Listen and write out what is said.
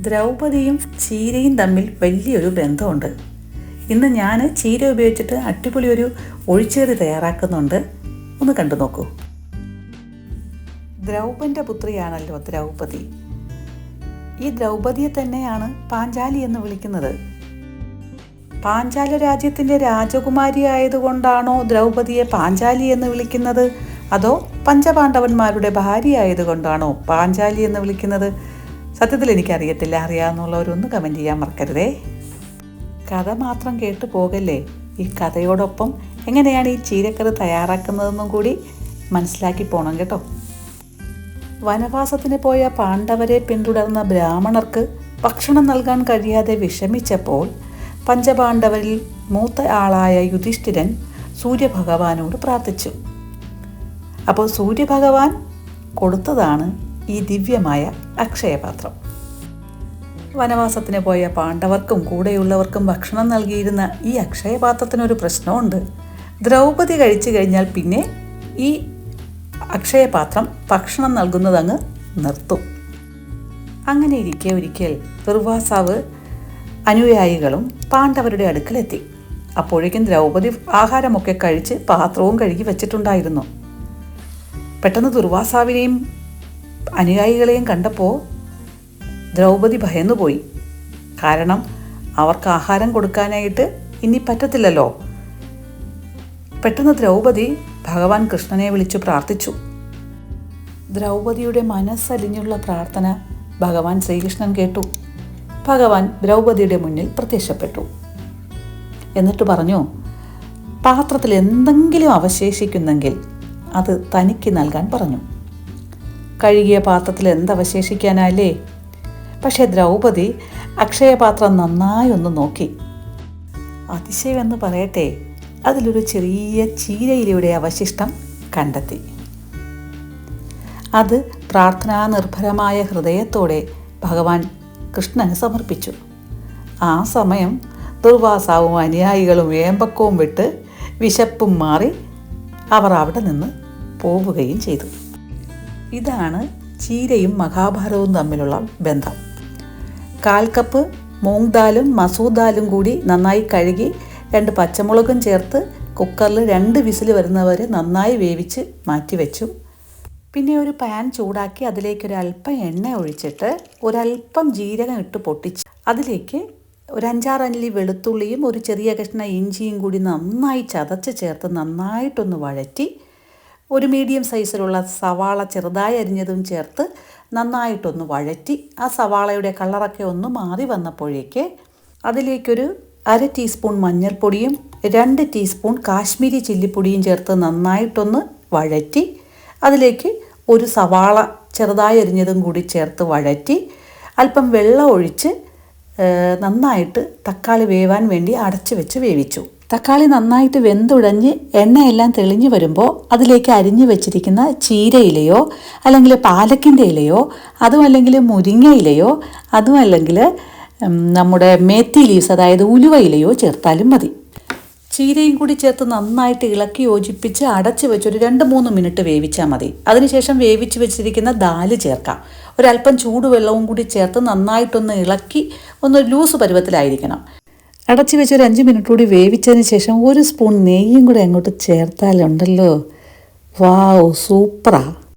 ദ്രൗപദിയും ചീരയും തമ്മിൽ വലിയൊരു ബന്ധമുണ്ട്. ഇന്ന് ഞാൻ ചീര ഉപയോഗിച്ചിട്ട് അടിപൊളി ഒരു ഒഴിച്ചേറി തയ്യാറാക്കുന്നുണ്ട്. ഒന്ന് കണ്ടു നോക്കൂ. ദ്രൗപന്റെ പുത്രിയാണല്ലോ ദ്രൗപദി. ഈ ദ്രൗപദിയെ തന്നെയാണ് പാഞ്ചാലി എന്ന് വിളിക്കുന്നത്. പാഞ്ചാല രാജ്യത്തിന്റെ രാജകുമാരി ആയതുകൊണ്ടാണോ ദ്രൗപദിയെ പാഞ്ചാലി എന്ന് വിളിക്കുന്നത്? അതോ പഞ്ചപാണ്ഡവന്മാരുടെ ഭാര്യ ആയതുകൊണ്ടാണോ പാഞ്ചാലി എന്ന് വിളിക്കുന്നത്? സത്യത്തിൽ എനിക്കറിയത്തില്ല. അറിയാമെന്നുള്ളവരൊന്ന് കമന്റ് ചെയ്യാൻ മറക്കരുതേ. കഥ മാത്രം കേട്ട് പോകല്ലേ? ഈ കഥയോടൊപ്പം എങ്ങനെയാണ് ഈ ചീരക്കറി തയ്യാറാക്കുന്നതെന്നും കൂടി മനസ്സിലാക്കി പോകണം കേട്ടോ. വനവാസത്തിന് പോയ പാണ്ഡവരെ പിന്തുടർന്ന ബ്രാഹ്മണർക്ക് ഭക്ഷണം നൽകാൻ കഴിയാതെ വിഷമിച്ചപ്പോൾ പഞ്ചപാണ്ഡവരിൽ മൂത്ത ആളായ യുധിഷ്ഠിരൻ സൂര്യഭഗവാനോട് പ്രാർത്ഥിച്ചു. അപ്പോൾ സൂര്യഭഗവാൻ കൊടുത്തതാണ് ഈ ദിവ്യമായ അക്ഷയപാത്രം. വനവാസത്തിന് പോയ പാണ്ഡവർക്കും കൂടെയുള്ളവർക്കും ഭക്ഷണം നൽകിയിരുന്ന ഈ അക്ഷയപാത്രത്തിനൊരു പ്രശ്നമുണ്ട്. ദ്രൗപദി കഴിച്ചു കഴിഞ്ഞാൽ പിന്നെ ഈ അക്ഷയപാത്രം ഭക്ഷണം നൽകുന്നതങ്ങ് നിർത്തും. അങ്ങനെ ഇരിക്കെ ഒരിക്കൽ ദുർവാസാവ് അനുയായികളും പാണ്ഡവരുടെ അടുക്കലെത്തി. അപ്പോഴേക്കും ദ്രൗപദി ആഹാരമൊക്കെ കഴിച്ച് പാത്രവും കഴുകി വെച്ചിട്ടുണ്ടായിരുന്നു. പെട്ടെന്ന് ദുർവാസാവിനെയും അനുയായികളെയും കണ്ടപ്പോൾ ദ്രൗപദി ഭയന്നുപോയി. കാരണം അവർക്ക് ആഹാരം കൊടുക്കാനായിട്ട് ഇനി പറ്റത്തില്ലല്ലോ. പെട്ടെന്ന് ദ്രൗപദി ഭഗവാൻ കൃഷ്ണനെ വിളിച്ചു പ്രാർത്ഥിച്ചു. ദ്രൗപദിയുടെ മനസ്സലിഞ്ഞുള്ള പ്രാർത്ഥന ഭഗവാൻ ശ്രീകൃഷ്ണൻ കേട്ടു. ഭഗവാൻ ദ്രൗപദിയുടെ മുന്നിൽ പ്രത്യക്ഷപ്പെട്ടു. എന്നിട്ട് പറഞ്ഞു പാത്രത്തിൽ എന്തെങ്കിലും അവശേഷിക്കുന്നെങ്കിൽ അത് തനിക്ക് നൽകാൻ പറഞ്ഞു. കഴുകിയ പാത്രത്തിൽ എന്തവശേഷിക്കാനല്ലേ പക്ഷേ ദ്രൗപദി അക്ഷയപാത്രം നന്നായി ഒന്ന് നോക്കി. അതിശയമെന്ന് പറയട്ടെ അതിലൊരു ചെറിയ ചീരയിലയുടെ അവശിഷ്ടം കണ്ടെത്തി. അത് പ്രാർത്ഥനാ നിർഭരമായ ഹൃദയത്തോടെ ഭഗവാൻ കൃഷ്ണന് സമർപ്പിച്ചു. ആ സമയം ദുർവാസാവും അനുയായികളും വേമ്പക്കവും വിട്ട് വിശപ്പും മാറി അവർ അവിടെ നിന്ന് പോവുകയും ചെയ്തു. ഇതാണ് ചീരയും മഹാഭാരതവും തമ്മിലുള്ള ബന്ധം. കാൽ കപ്പ് മൂങ് ദാലും മസൂർ ദാലും കൂടി നന്നായി കഴുകി രണ്ട് പച്ചമുളകും ചേർത്ത് കുക്കറിൽ രണ്ട് വിസിൽ വരുന്നവരെ നന്നായി വേവിച്ച് മാറ്റി വെച്ചു പിന്നെ ഒരു പാൻ ചൂടാക്കി അതിലേക്ക് ഒരു അല്പം എണ്ണ ഒഴിച്ചിട്ട് ഒരല്പം ജീരകം ഇട്ട് പൊട്ടിച്ച് അതിലേക്ക് ഒരു അഞ്ചാറല്ലി വെളുത്തുള്ളിയും ഒരു ചെറിയ കഷ്ണ ഇഞ്ചിയും കൂടി നന്നായി ചതച്ച് ചേർത്ത് നന്നായിട്ടൊന്ന് വഴറ്റി ഒരു മീഡിയം സൈസിലുള്ള സവാള ചെറുതായി അരിഞ്ഞതും ചേർത്ത് നന്നായിട്ടൊന്ന് വഴറ്റി ആ സവാളയുടെ കളറൊക്കെ ഒന്ന് മാറി വന്നപ്പോഴേക്ക് അതിലേക്കൊരു അര ടീസ്പൂൺ മഞ്ഞൾപ്പൊടിയും രണ്ട് ടീസ്പൂൺ കാശ്മീരി ചില്ലിപ്പൊടിയും ചേർത്ത് നന്നായിട്ടൊന്ന് വഴറ്റി അതിലേക്ക് ഒരു സവാള ചെറുതായി അരിഞ്ഞതും കൂടി ചേർത്ത് വഴറ്റി അല്പം വെള്ളം ഒഴിച്ച് നന്നായിട്ട് തക്കാളി വേവാൻ വേണ്ടി അടച്ചു വെച്ച് വേവിച്ചു. തക്കാളി നന്നായിട്ട് വെന്തുടഞ്ഞ് എണ്ണയെല്ലാം തെളിഞ്ഞു വരുമ്പോൾ അതിലേക്ക് അരിഞ്ഞു വെച്ചിരിക്കുന്ന ചീരയിലയോ അല്ലെങ്കിൽ പാലക്കിന്റെ ഇലയോ അതും അല്ലെങ്കിൽ മുരിങ്ങ ഇലയോ അതും അല്ലെങ്കിൽ നമ്മുടെ മേത്തി ലീവ്സ് അതായത് ഉലുവയിലയോ ചേർത്താലും മതി. ചീരയും കൂടി ചേർത്ത് നന്നായിട്ട് ഇളക്കി യോജിപ്പിച്ച് അടച്ചു വെച്ച് ഒരു രണ്ട് മൂന്ന് മിനിറ്റ് വേവിച്ചാൽ മതി. അതിനുശേഷം വേവിച്ച് വെച്ചിരിക്കുന്ന ദാൽ ചേർക്കാം. ഒരല്പം ചൂടുവെള്ളവും കൂടി ചേർത്ത് നന്നായിട്ടൊന്ന് ഇളക്കി ഒന്ന് ലൂസ് പരുവത്തിലായിരിക്കണം. അടച്ചു വെച്ച് ഒരു അഞ്ച് മിനിറ്റ് കൂടി വേവിച്ചതിന് ശേഷം ഒരു സ്പൂൺ നെയ്യും കൂടി അങ്ങോട്ട് ചേർത്താലുണ്ടല്ലോ. വാവ് സൂപ്പറാ.